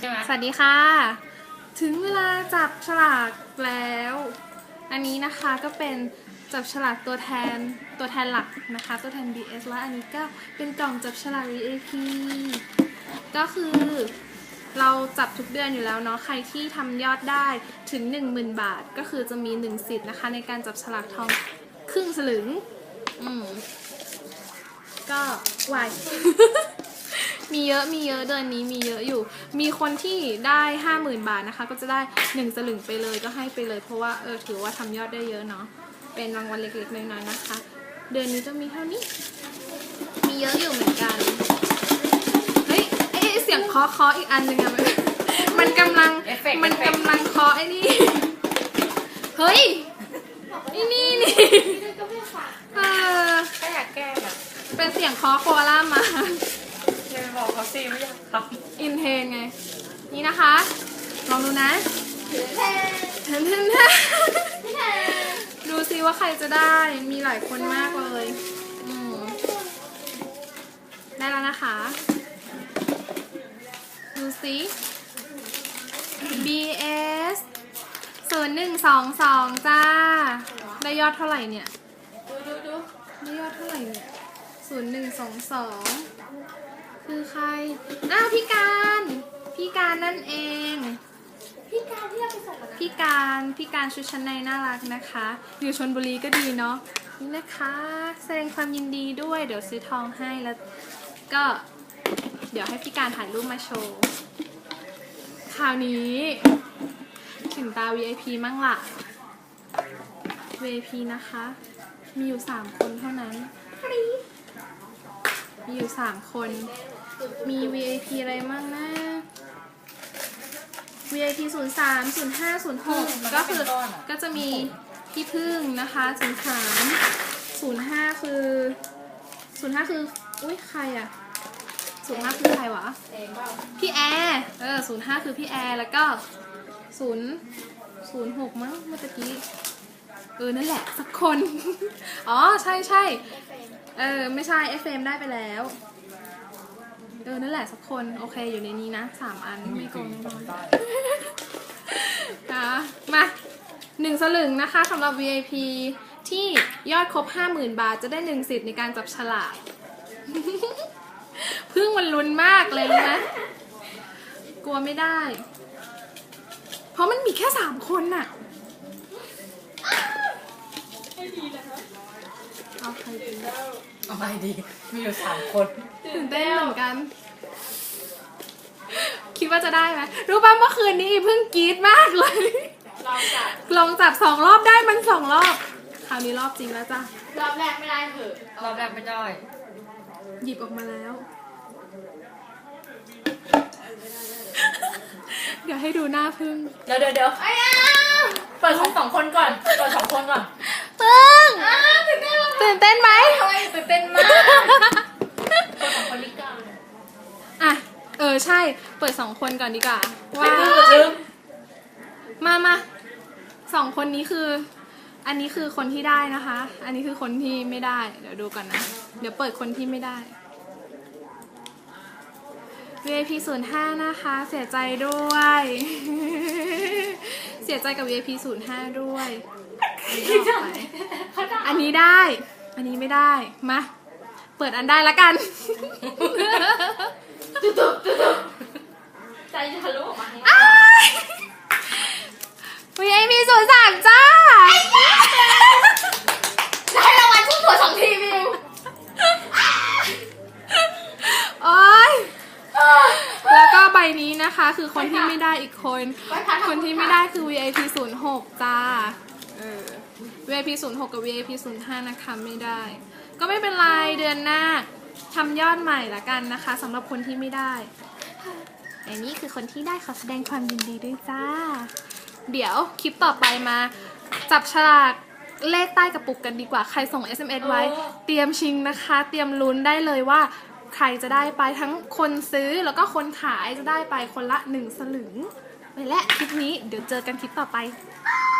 ใช่ไหมสวัสดีค่ะ ถึงเวลาจับฉลากแล้ว อันนี้นะคะก็เป็นจับฉลากตัวแทนตัวแทนหลักนะคะ ตัวแทน BS และอันนี้ก็เป็นกล่องจับฉลาก VIP ก็คือเราจับทุกเดือนอยู่แล้วเนาะใครที่ทำยอดได้ถึง 10,000 บาท ก็คือจะมี 1 สิทธิ์นะคะ ในการจับฉลากทองครึ่งสลึง อืม ก็ไหว มีเยอะมีเยอะเดือนนี้มีเยอะอยู่ มีคนที่ได้ห้าหมื่นบาทนะคะ ก็จะได้หนึ่งสลึงไปเลยก็ให้ไปเลยเพราะว่าเออถือว่าทำยอดได้เยอะเนาะเป็นรางวัลเล็กๆน้อยๆนะคะ เดือนนี้จะมีเท่านี้ มีเยอะอยู่เหมือนกันเฮ้ยไอ้ไอ้เสียงเคาะเคาะอีกอันหนึ่งอะมันมันกำลังเอฟเฟกต์มันเอฟเฟกต์กำลังเคาะไอ้นี่ เฮ้ยนี่นี่นี่เออถ้าอยากแก้แบบเป็นเสียงเคาะโคอาล่ามาเดี๋ยวไป บอกเขาซิไม่อยากทอินเทนไง นี่นะคะ ลองดูนะเทนเทนเทนดูซิว่าใครจะได้ มีหลายคนมากเลยอืมได้แล้วนะคะ ดูซิ BS ศูนย์หนึ่งสองสองจ้า ได้ยอดเท่าไหร่เนี่ยดูดูดูได้ยอดเท่าไหร่เนี่ยศูนย์หนึ่งสองสอง คือใคร อ้าวพี่การ พี่การนั่นเอง พี่การที่เราไปส่งมันนะพี่การพี่การชุดชั้นในน่ารักนะคะ อยู่ชนบุรีก็ดีเนาะนี่นะคะ แสดงความยินดีด้วย เดี๋ยวซื้อทองให้แล้ว ก็ เดี๋ยวให้พี่การถ่ายรูปมาโชว์คราวนี้ถึงตา VIP มั่งละ VIP นะคะ มีอยู่สามคนเท่านั้น มีอยู่สามคน มี VIP อะไรมั่งนะ VIP 0 3 0 5 0 6 ก็คือก็จะมีพี่พึ่งนะคะ 0 3 0 5 คือ 0 5 คือ อุ้ยใครอะ0 5 คือใครวะ พี่แอร์เออ0 5 คือพี่แอร์ แล้วก็ 0 0 6 มั้งเมื่อกี้ เออ นั่นแหละ สักคน อ๋อ ใช่ใช่เออ ไม่ใช่ FM ได้ไปแล้ว เออ นั่นแหละสักคน โอเคอยู่ในนี้นะสามอันไม่โกงแน่นอนค่ะมาหนึ่งสลึงนะคะสำหรับ VIP ที่ยอดครบ 50,000 บาท จะได้หนึ่งสิทธิ์ในการจับฉลากพึ่งมันลุ้นมากเลยนะ กลัวไม่ได้ เพราะมันมีแค่สามคนน่ะ เอาใครดีเอาไปดี มีอยู่สามคนตื่นเต้นเหมือนกัน คิดว่าจะได้ไหมรู้ป่ะเมื่อคืนนี้เพิ่งกรี๊ดมากเลยเราจับลองจับสองรอบได้มันสองรอบ คราวนี้รอบจริงแล้วจ้ะ รอบแรกไม่ได้เถอะรอบแรกไม่ได้ หยิบออกมาแล้ว เดี๋ยวให้ดูหน้าพึ่ง เดี๋ยวเดี๋ยวเดี๋ยวไอ้อ้าวเปิดของสองคนก่อนเปิดสองคนก่อนพึ่งอ้าว ตื่นเต้นมากตื่นเต้นไหมทำไมตื่นเต้นมากเปิดสองคนนี้ก่อนอะ เออใช่ เปิดสองคนก่อนดีกว่าว่าไม่ลืมลืมมามาสองคนนี้คือ อันนี้คือคนที่ได้นะคะ อันนี้คือคนที่ไม่ได้ เดี๋ยวดูก่อนนะ เดี๋ยวเปิดคนที่ไม่ได้ VIP 0 5นะคะ เสียใจด้วย เสียใจกับ VIP 0 5ด้วยอันนี้ออกไปเขาจะ อันนี้ได้ อันนี้ไม่ได้ มา เปิดอันได้ละกันใจจะทะลุออกมาให้อ้าย VIP 0 3จ้าได้รางวัลชุ่มหัวสองทีวิวโอ๊ยแล้วก็ใบนี้นะคะ คือคนที่ไม่ได้อีกคนไว้พัดคนที่ไม่ได้คือ VIP 06จ้า เออ VIP 06กับ VIP 05นะคะไม่ได้ ก็ไม่เป็นไรเดือนหน้าทำยอดใหม่ละกันนะคะสำหรับคนที่ไม่ได้อันนี้คือคนที่ได้ขอแสดงความยินดีด้วยจ้า เดี๋ยวคลิปต่อไปมา จับฉลากเลขใต้กระปุกกันดีกว่าใครส่ง SMS ไว้ เตรียมชิงนะคะ เตรียมลุ้นได้เลยว่า ใครจะได้ไปทั้งคนซื้อแล้วก็คนขายจะได้ไปคนละหนึ่งสลึง ไปและคลิปนี้เดี๋ยวเจอกันคลิปต่อไปบ